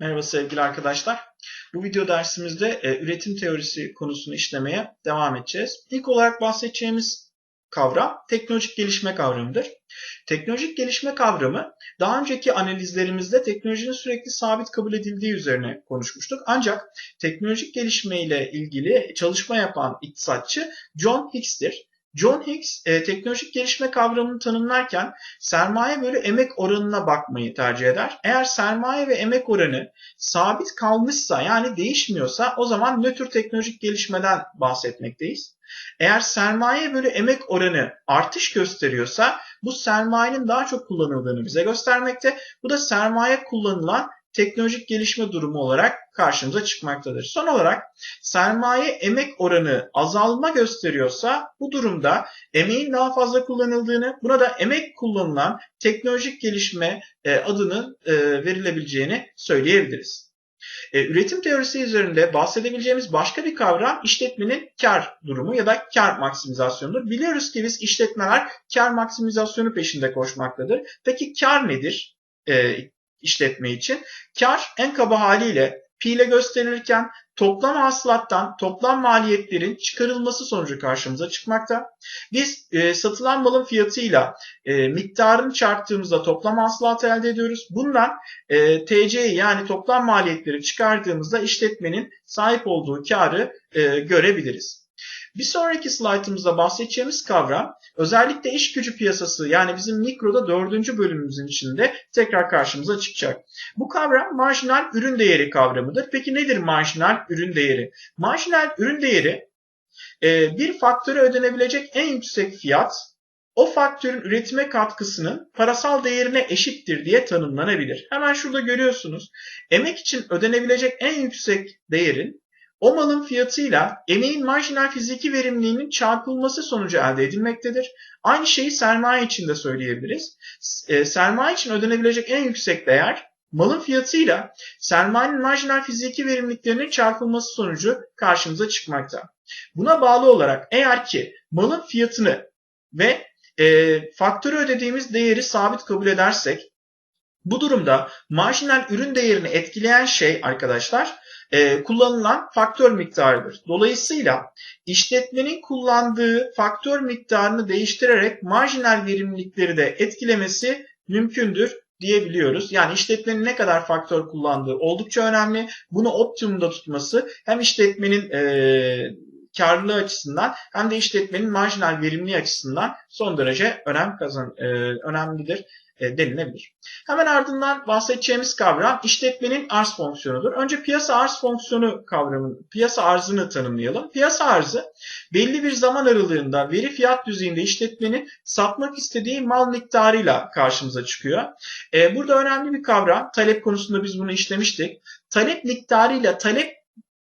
Merhaba sevgili arkadaşlar. Bu video dersimizde e, üretim teorisi konusunu işlemeye devam edeceğiz. İlk olarak bahsedeceğimiz kavram teknolojik gelişme kavramıdır. Teknolojik gelişme kavramı daha önceki analizlerimizde teknolojinin sürekli sabit kabul edildiği üzerine konuşmuştuk. Ancak teknolojik gelişme ile ilgili çalışma yapan iktisatçı John Hicks'tir. John Hicks e, teknolojik gelişme kavramını tanımlarken sermaye bölü emek oranına bakmayı tercih eder. Eğer sermaye ve emek oranı sabit kalmışsa yani değişmiyorsa o zaman nötr teknolojik gelişmeden bahsetmekteyiz. Eğer sermaye bölü emek oranı artış gösteriyorsa bu sermayenin daha çok kullanıldığını bize göstermekte. Bu da sermaye kullanılan teknolojik gelişme durumu olarak karşımıza çıkmaktadır. Son olarak sermaye emek oranı azalma gösteriyorsa bu durumda emeğin daha fazla kullanıldığını, buna da emek kullanılan teknolojik gelişme e, adının e, verilebileceğini söyleyebiliriz. E, üretim teorisi üzerinde bahsedebileceğimiz başka bir kavram işletmenin kar durumu ya da kar maksimizasyonudur. Biliyoruz ki biz işletmeler kar maksimizasyonu peşinde koşmaktadır. Peki kar nedir? İşletme için. Kar en kaba haliyle pi ile gösterilirken toplam hasılattan toplam maliyetlerin çıkarılması sonucu karşımıza çıkmakta. Biz e, satılan malın fiyatıyla e, miktarını çarptığımızda toplam hasılatı elde ediyoruz. Bundan e, TC'yi yani toplam maliyetleri çıkardığımızda işletmenin sahip olduğu karı e, görebiliriz. Bir sonraki slaytımızda bahsedeceğimiz kavram özellikle iş gücü piyasası yani bizim mikroda dördüncü bölümümüzün içinde tekrar karşımıza çıkacak. Bu kavram marjinal ürün değeri kavramıdır. Peki nedir marjinal ürün değeri? Marjinal ürün değeri e, bir faktöre ödenebilecek en yüksek fiyat o faktörün üretime katkısının parasal değerine eşittir diye tanımlanabilir. Hemen şurada görüyorsunuz. Emek için ödenebilecek en yüksek değerin o malın fiyatıyla emeğin marjinal fiziki verimliliğinin çarpılması sonucu elde edilmektedir. Aynı şeyi sermaye için de söyleyebiliriz. E, sermaye için ödenebilecek en yüksek değer malın fiyatıyla sermayenin marjinal fiziki verimliliklerinin çarpılması sonucu karşımıza çıkmakta. Buna bağlı olarak eğer ki malın fiyatını ve e, faktörü ödediğimiz değeri sabit kabul edersek bu durumda marjinal ürün değerini etkileyen şey arkadaşlar e, kullanılan faktör miktarıdır. Dolayısıyla işletmenin kullandığı faktör miktarını değiştirerek marjinal verimlilikleri de etkilemesi mümkündür diyebiliyoruz. Yani işletmenin ne kadar faktör kullandığı oldukça önemli. Bunu optimumda tutması hem işletmenin e, karlılığı açısından hem de işletmenin marjinal verimliliği açısından son derece önem kazan e, önemlidir e, denilebilir. Hemen ardından bahsedeceğimiz kavram işletmenin arz fonksiyonudur. Önce piyasa arz fonksiyonu kavramını, piyasa arzını tanımlayalım. Piyasa arzı belli bir zaman aralığında veri fiyat düzeyinde işletmenin satmak istediği mal miktarıyla karşımıza çıkıyor. E, burada önemli bir kavram. Talep konusunda biz bunu işlemiştik. Talep miktarıyla talep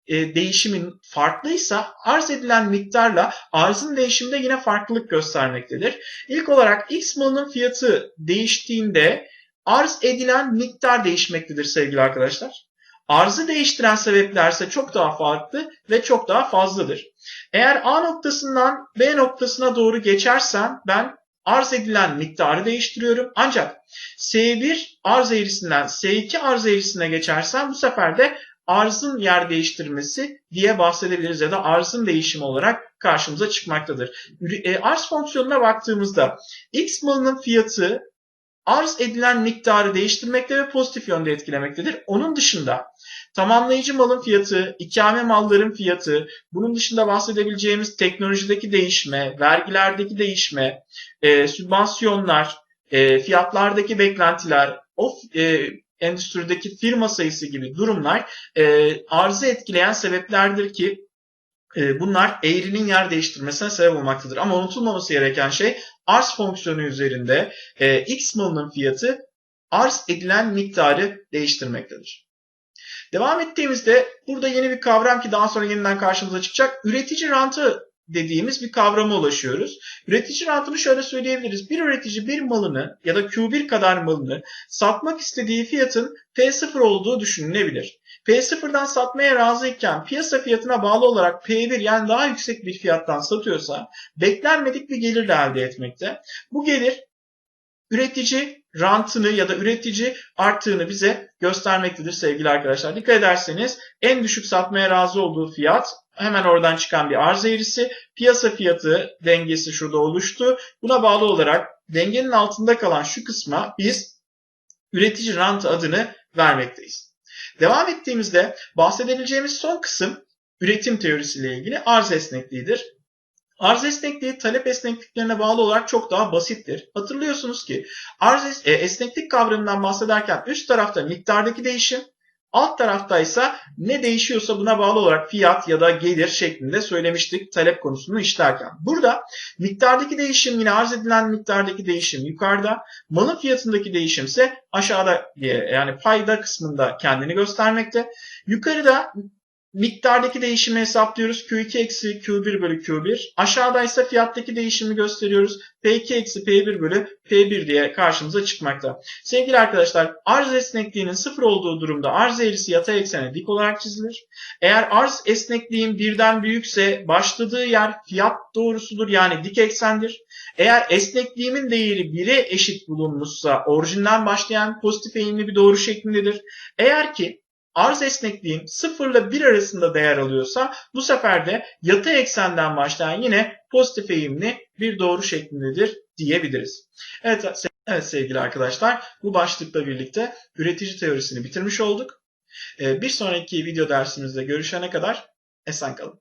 e, değişimin farklıysa arz edilen miktarla arzın değişiminde yine farklılık göstermektedir. İlk olarak X malının fiyatı değiştiğinde arz edilen miktar değişmektedir sevgili arkadaşlar. Arzı değiştiren sebepler ise çok daha farklı ve çok daha fazladır. Eğer A noktasından B noktasına doğru geçersem ben arz edilen miktarı değiştiriyorum. Ancak S1 arz eğrisinden S2 arz eğrisine geçersem bu sefer de arzın yer değiştirmesi diye bahsedebiliriz ya da arzın değişimi olarak karşımıza çıkmaktadır. E, arz fonksiyonuna baktığımızda x malının fiyatı arz edilen miktarı değiştirmekte ve pozitif yönde etkilemektedir. Onun dışında tamamlayıcı malın fiyatı, ikame malların fiyatı, bunun dışında bahsedebileceğimiz teknolojideki değişme, vergilerdeki değişme, e, sübvansiyonlar, e, fiyatlardaki beklentiler, o e, endüstrideki firma sayısı gibi durumlar e, arzı etkileyen sebeplerdir ki e, bunlar eğrinin yer değiştirmesine sebep olmaktadır. Ama unutulmaması gereken şey arz fonksiyonu üzerinde e, x malının fiyatı arz edilen miktarı değiştirmektedir. Devam ettiğimizde burada yeni bir kavram ki daha sonra yeniden karşımıza çıkacak. Üretici rantı dediğimiz bir kavrama ulaşıyoruz. Üretici rantını şöyle söyleyebiliriz. Bir üretici bir malını ya da Q1 kadar malını satmak istediği fiyatın P0 olduğu düşünülebilir. P0'dan satmaya razıyken piyasa fiyatına bağlı olarak P1 yani daha yüksek bir fiyattan satıyorsa beklenmedik bir gelir de elde etmekte. Bu gelir üretici rantını ya da üretici artığını bize göstermektedir sevgili arkadaşlar. Dikkat ederseniz en düşük satmaya razı olduğu fiyat hemen oradan çıkan bir arz eğrisi. Piyasa fiyatı dengesi şurada oluştu. Buna bağlı olarak dengenin altında kalan şu kısma biz üretici rant adını vermekteyiz. Devam ettiğimizde bahsedebileceğimiz son kısım üretim teorisiyle ilgili arz esnekliğidir. Arz esnekliği talep esnekliklerine bağlı olarak çok daha basittir. Hatırlıyorsunuz ki arz e, esneklik kavramından bahsederken üst tarafta miktardaki değişim, alt tarafta ise ne değişiyorsa buna bağlı olarak fiyat ya da gelir şeklinde söylemiştik talep konusunu işlerken. Burada miktardaki değişim yine arz edilen miktardaki değişim yukarıda, malın fiyatındaki değişim ise aşağıda diye yani payda kısmında kendini göstermekte. Yukarıda miktardaki değişimi hesaplıyoruz. Q2 eksi Q1 bölü Q1. Aşağıda ise fiyattaki değişimi gösteriyoruz. P2 eksi P1 bölü P1 diye karşımıza çıkmakta. Sevgili arkadaşlar arz esnekliğinin sıfır olduğu durumda arz eğrisi yatay eksene dik olarak çizilir. Eğer arz esnekliğin birden büyükse başladığı yer fiyat doğrusudur yani dik eksendir. Eğer esnekliğimin değeri 1'e eşit bulunmuşsa orijinden başlayan pozitif eğimli bir doğru şeklindedir. Eğer ki arz esnekliğim 0 ile 1 arasında değer alıyorsa bu sefer de yatay eksenden başlayan yine pozitif eğimli bir doğru şeklindedir diyebiliriz. Evet, evet sevgili arkadaşlar bu başlıkla birlikte üretici teorisini bitirmiş olduk. Ee, Bir sonraki video dersimizde görüşene kadar esen kalın.